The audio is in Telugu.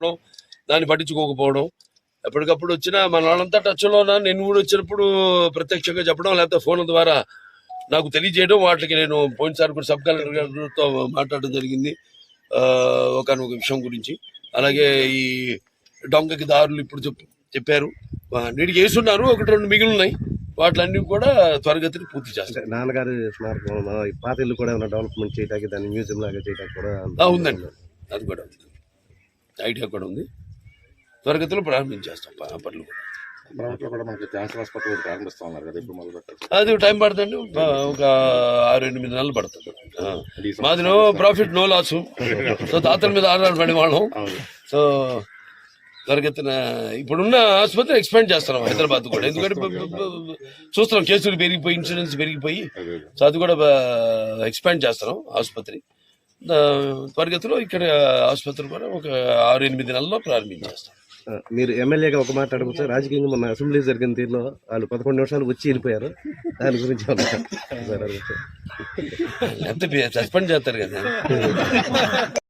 చెప్పడం దాన్ని పట్టించుకోకపోవడం. ఎప్పటికప్పుడు వచ్చినా మన వాళ్ళంతా టచ్లో ఉన్నా నేను కూడా వచ్చినప్పుడు ప్రత్యక్షంగా చెప్పడం లేకపోతే ఫోన్ ద్వారా నాకు తెలియజేయడం వాటికి నేను పోయినసారి కూడా సబ్ కలెక్టర్ గారితో మాట్లాడడం జరిగింది. ఒకనొక విషయం గురించి. అలాగే ఈ డొంగకి దారులు ఇప్పుడు చెప్ చెప్పారు. నీటికి వేసున్నారు ఒకటి రెండు మిగిలి ఉన్నాయి. వాటిలన్నీ కూడా త్వరగతిని పూర్తి చేస్తారు నాన్నగారి స్మారకం పాత ఇల్లు కూడా ఏమైనా డెవలప్మెంట్ చేయడానికి దాన్ని మ్యూజియం లాగా చేయడానికి కూడా ఉందండి. అది కూడా ఉంది. ఐడియా కూడా ఉంది. త్వరగతిలో ప్రారంభించేస్తాం ఆ పనులు కూడా. అమరావతిలో కూడా మనకి క్యాన్సర్ హాస్పిటల్ ఒకటి ప్రారంభిస్తా ఉన్నారు కదా ఇప్పుడు మొదలు పెట్టారు. అది టైం పడుతుంది. ఒక ఆరు ఎనిమిది నెలలు పడుతుంది. మాది no profit no loss. So తాతల మీద ఆధారపడి వాళ్ళం. సో త్వరగతిన ఇప్పుడున్న ఆసుపత్రి ఎక్స్పాండ్ చేస్తున్నాం హైదరాబాద్ కూడా. ఎందుకంటే చూస్తున్నాం కేసులు పెరిగిపోయి ఇన్సూరెన్స్ పెరిగిపోయి. సో అది కూడా ఎక్స్పాండ్ చేస్తున్నాం ఆసుపత్రి. త్వరగతిలో ఇక్కడ ఆసుపత్రి కూడా ఒక ఆరు ఎనిమిది నెలల్లో ప్రారంభించేస్తాం. మీరు ఎమ్మెల్యేగా ఒక మాట అడగచ్చు రాజకీయంగా మొన్న అసెంబ్లీ జరిగిన తీరులో వాళ్ళు పదకొండు నిమిషాలు వచ్చి వెళ్ళిపోయారు. దాని గురించి లేకపోతే సస్పెండ్ చేస్తారు కదా.